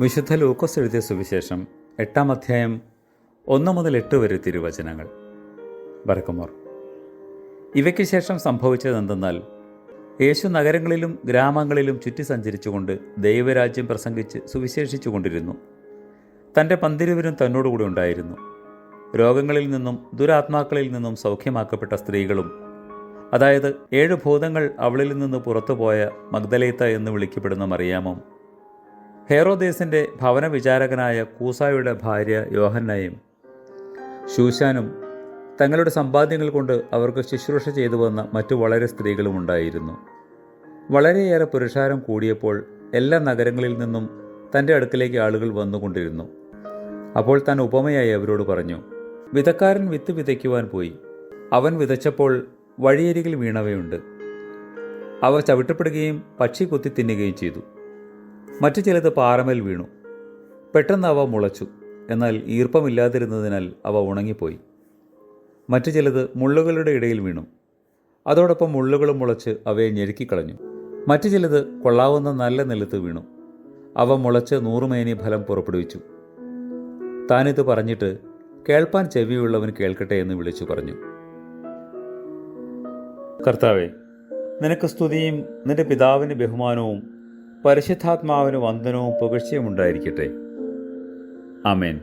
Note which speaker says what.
Speaker 1: വിശുദ്ധ ലൂക്കോസ് എഴുതിയ സുവിശേഷം എട്ടാം അധ്യായം ഒന്ന് മുതൽ എട്ട് വരെ തിരുവചനങ്ങൾ. ബർക്കുമോർ ഇവയ്ക്ക് ശേഷം സംഭവിച്ചതെന്തെന്നാൽ യേശു നഗരങ്ങളിലും ഗ്രാമങ്ങളിലും ചുറ്റി സഞ്ചരിച്ചുകൊണ്ട് ദൈവരാജ്യം പ്രസംഗിച്ച് സുവിശേഷിച്ചു കൊണ്ടിരുന്നു തന്റെ പന്തിരുവരും തന്നോടുകൂടി ഉണ്ടായിരുന്നു. രോഗങ്ങളിൽ നിന്നും ദുരാത്മാക്കളിൽ നിന്നും സൗഖ്യമാക്കപ്പെട്ട സ്ത്രീകളും അതായത് ഏഴ് ഭൂതങ്ങൾ അവളിൽ നിന്ന് പുറത്തുപോയ മഗ്ദലേത്ത എന്ന് വിളിക്കപ്പെടുന്ന മറിയാമും ഹേറോദേസിന്റെ ഭവന വിചാരകനായ കൂസായുടെ ഭാര്യ യോഹന്നയും ശൂശാനും തങ്ങളുടെ സമ്പാദ്യങ്ങൾ കൊണ്ട് അവർക്ക് ശുശ്രൂഷ ചെയ്തു വന്ന മറ്റു വളരെ സ്ത്രീകളും ഉണ്ടായിരുന്നു. വളരെയേറെ പുരുഷാരം കൂടിയപ്പോൾ എല്ലാ നഗരങ്ങളിൽ നിന്നും തന്റെ അടുക്കലേക്ക് ആളുകൾ വന്നുകൊണ്ടിരുന്നു. അപ്പോൾ താൻ ഉപമയായി അവരോട് പറഞ്ഞു വിതക്കാരൻ വിത്ത് വിതയ്ക്കുവാൻ പോയി. അവൻ വിതച്ചപ്പോൾ വഴിയരികിൽ വീണവയുണ്ട്. അവ ചവിട്ടപ്പെടുകയും പക്ഷി കുത്തി തിന്നുകയും ചെയ്തു. മറ്റു ചിലത് പാറമേൽ വീണു. പെട്ടെന്ന് അവ മുളച്ചു. എന്നാൽ ഈർപ്പമില്ലാതിരുന്നതിനാൽ അവ ഉണങ്ങിപ്പോയി. മറ്റു ചിലത് മുള്ളുകളുടെ ഇടയിൽ വീണു. അതോടൊപ്പം മുള്ളുകളും മുളച്ച് അവയെ ഞെരുക്കിക്കളഞ്ഞു. മറ്റു ചിലത് കൊള്ളാവുന്ന നല്ല നിലത്ത് വീണു. അവ മുളച്ച് നൂറുമേനി ഫലം പുറപ്പെടുവിച്ചു. താനിത് പറഞ്ഞിട്ട് കേൾപ്പാൻ ചെവിയുള്ളവൻ കേൾക്കട്ടെ എന്ന് വിളിച്ചു പറഞ്ഞു. കർത്താവേ നിനക്ക് സ്തുതിയും നിന്റെ പിതാവിന് ബഹുമാനവും പരിശുദ്ധാത്മാവിന് വന്ദനവും പുകഴ്ചയും ഉണ്ടായിരിക്കട്ടെ. ആമേൻ.